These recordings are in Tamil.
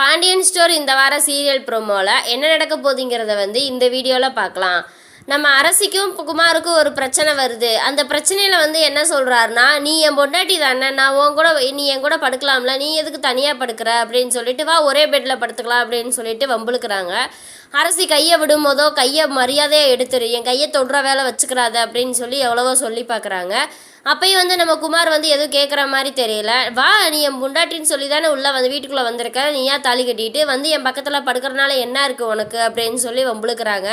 பாண்டியன் ஸ்டோர் இந்த வார சீரியல் ப்ரோமோவில் என்ன நடக்க போகுதுங்கிறத வந்து இந்த வீடியோவில் பார்க்கலாம். நம்ம அரசிக்கும் குமாருக்கும் ஒரு பிரச்சனை வருது. அந்த பிரச்சனையில் வந்து என்ன சொல்கிறாருன்னா நீ என் பொண்டாட்டி தானே நான் உன் கூட நீ என் கூட படுக்கலாம்ல நீ எதுக்கு தனியாக படுக்கிற? அப்படின்னு சொல்லிட்டு வா ஒரே பெட்டில் படுத்துக்கலாம் அப்படின்னு சொல்லிட்டு வம்புழுக்கிறாங்க. அரசி கையை விடும் போதோ கையை மரியாதையாக எடுத்துரு என் கையை தொடுற வேலை வச்சுக்கிறாத அப்படின்னு சொல்லி எவ்வளவோ சொல்லி பார்க்குறாங்க. அப்பயும் வந்து நம்ம குமார் வந்து எதுவும் கேட்குற மாதிரி தெரியல. வா நீ என் முண்டாட்டின்னு சொல்லி தானே உள்ளே வந்து வீட்டுக்குள்ளே வந்திருக்க. நீ ஏன் தாலி கட்டிட்டு வந்து என் பக்கத்தில் படுக்கிறனால என்ன இருக்குது உனக்கு அப்படின்னு சொல்லி வம்புழுக்கிறாங்க.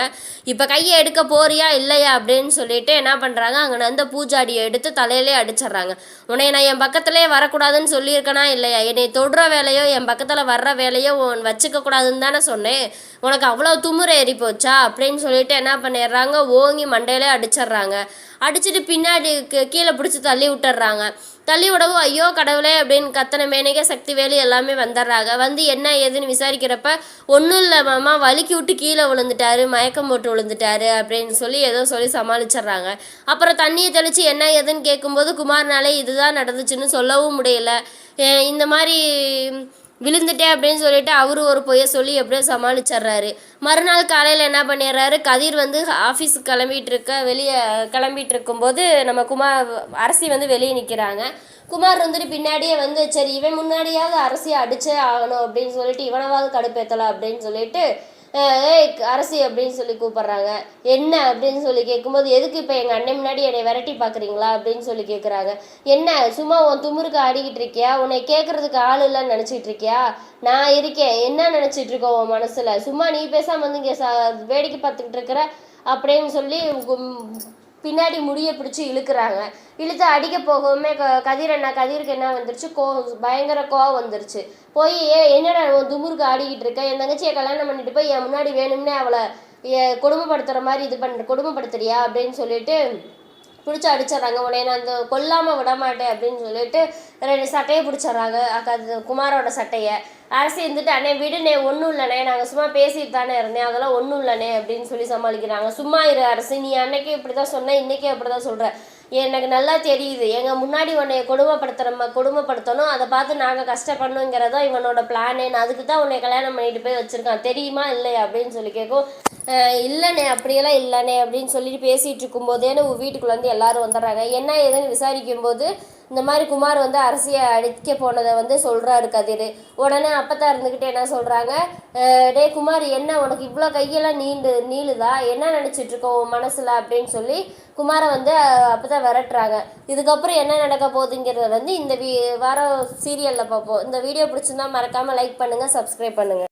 இப்போ கையை எடுக்க போறியா இல்லையா அப்படின்னு சொல்லிட்டு என்ன பண்ணுறாங்க அங்கே வந்து பூஜாடியை எடுத்து தலையிலே அடிச்சிடுறாங்க. உன்னை நான் என் பக்கத்துலேயே வரக்கூடாதுன்னு சொல்லியிருக்கனா இல்லையா? என்னை தொடுற வேலையோ என் பக்கத்தில் வர்ற வேலையோ உன் வச்சுக்க கூடாதுன்னு தானே சொன்னேன். உனக்கு அவ்வளோ துமுறை ஏறி போச்சா அப்படின்னு சொல்லிட்டு என்ன பண்ணிடுறாங்க? ஓங்கி மண்டையிலே அடிச்சிடுறாங்க. அடிச்சுட்டு பின்னாடி கீ- கீழே பிடிச்சி தள்ளி விட்டுறாங்க. தள்ளி விடவும் ஐயோ கடவுளே அப்படின்னு கத்தனை மேனகே சக்தி வேலு எல்லாமே வந்துடுறாங்க. வந்து என்ன ஏதுன்னு விசாரிக்கிறப்ப ஒன்றும் இல்லை மாமா வலிக்கி விட்டு கீழே விழுந்துட்டாரு மயக்கம் போட்டு விழுந்துட்டாரு அப்படின்னு சொல்லி ஏதோ சொல்லி சமாளிச்சிடுறாங்க. அப்புறம் தண்ணியை தெளித்து என்ன ஏதுன்னு கேட்கும்போது குமார்னாலே இதுதான் நடந்துச்சுன்னு சொல்லவும் முடியல. இந்த மாதிரி விழுந்துட்டேன் அப்படின்னு சொல்லிட்டு அவரு ஒரு பொய்ய சொல்லி எப்படியோ சமாளிச்சிடுறாரு. மறுநாள் காலையில் என்ன பண்ணிடுறாரு? கதிர் வந்து ஆஃபீஸுக்கு கிளம்பிட்டு இருக்க வெளியே கிளம்பிட்டு இருக்கும்போது நம்ம குமார் அரசி வந்து வெளியே நிற்கிறாங்க குமார் வந்துட்டு பின்னாடியே வந்து சரி இவன் முன்னாடியாவது அரசியை அடிச்சே ஆகணும் அப்படின்னு சொல்லிட்டு இவனவாவது கடுப்பேற்றலாம் அப்படின்னு சொல்லிட்டு ஏய் அரசி அப்படின்னு சொல்லி கூப்பிடுறாங்க. என்ன அப்படின்னு சொல்லி கேட்கும்போது எதுக்கு இப்போ எங்கள் அண்ணன் முன்னாடி என்னை விரட்டி பார்க்குறீங்களா அப்படின்னு சொல்லி கேட்குறாங்க. என்ன சும்மா உன் துமுருக்கு ஆடிக்கிட்டு இருக்கியா? உன்னை கேட்கறதுக்கு ஆள் இல்லைன்னு நினச்சிட்டு இருக்கியா? நான் இருக்கேன். என்ன நினச்சிட்டு இருக்கோம் உன் மனசில்? சும்மா நீ பேசாமல் வந்து இங்கே சா வேடிக்கை பார்த்துக்கிட்டு இருக்கிற அப்படின்னு சொல்லி பின்னாடி முடியை பிடிச்சி இழுக்கிறாங்க. இழுத்து அடிக்க போகவுமே க கதிர் அண்ணா கதிருக்கு என்ன வந்துருச்சு? கோ பயங்கர கோவம் வந்துருச்சு. போய் ஏ என்னடா துமுருக்கு ஆடிக்கிட்டு இருக்க? என் தங்கச்சியை கல்யாணம் பண்ணிட்டு போய் என் முன்னாடி வேணும்னே அவளை ஏ- கொடுமைப்படுத்துற மாதிரி இது பண்ற கொடுமைப்படுத்துறியா? அப்படின்னு சொல்லிட்டு பிடிச்சி அடிச்சிடறாங்க. உடனே நான் அந்த கொல்லாமல் விடமாட்டேன் அப்படின்னு சொல்லிட்டு ரெண்டு சட்டையை பிடிச்சிடுறாங்க. அக்கா அது குமாரோட சட்டையை. அரசு இருந்துட்டு அண்ணே விடுனே ஒன்றும் இல்லைண்ணே நாங்கள் சும்மா பேசிட்டு தானே இருந்தேன். அதெல்லாம் ஒன்றும் இல்லைண்ணே அப்படின்னு சொல்லி சமாளிக்கிறாங்க. சும்மா இரு அரசு நீ அன்னைக்கு இப்படி தான் சொன்ன இன்றைக்கே அப்படி தான் சொல்கிற எனக்கு நல்லா தெரியுது. எங்கள் முன்னாடி உன்னை கொடுமைப்படுத்துகிற கொடுமைப்படுத்தணும். அதை பார்த்து நாங்கள் கஷ்டப்படணுங்கிறதா இவனோட பிளானு நான் அதுக்கு தான் உன்னை கல்யாணம் பண்ணிட்டு போய் வச்சுருக்கான். தெரியுமா இல்லையா? அப்படின்னு சொல்லி கேட்கும். இல்லைண்ணே அப்படியெல்லாம் இல்லைண்ணே அப்படின்னு சொல்லிட்டு பேசிகிட்டு இருக்கும்போதேன்னு வீட்டுக்குள்ளே வந்து எல்லாரும் வந்துடுறாங்க. என்ன ஏதுன்னு விசாரிக்கும்போது இந்த மாதிரி குமார் வந்து அரசியை அடிக்க போனதை வந்து சொல்கிறாரு கதிர். உடனே அப்பத்தா இருந்துக்கிட்டு என்ன சொல்கிறாங்க டே குமார் என்ன உனக்கு இவ்வளோ கையெல்லாம் நீண்டு நீளுதா? என்ன நினச்சிட்ருக்கோம் உன் மனசில் அப்படின்னு சொல்லி குமாரை வந்து அப்போ தான் விரட்டுறாங்க. இதுக்கப்புறம் என்ன நடக்க போகுதுங்கிறத வந்து இந்த வீ வாரம் சீரியலில் பார்ப்போம். இந்த வீடியோ பிடிச்சிருந்தா மறக்காமல் லைக் பண்ணுங்கள் சப்ஸ்கிரைப் பண்ணுங்கள்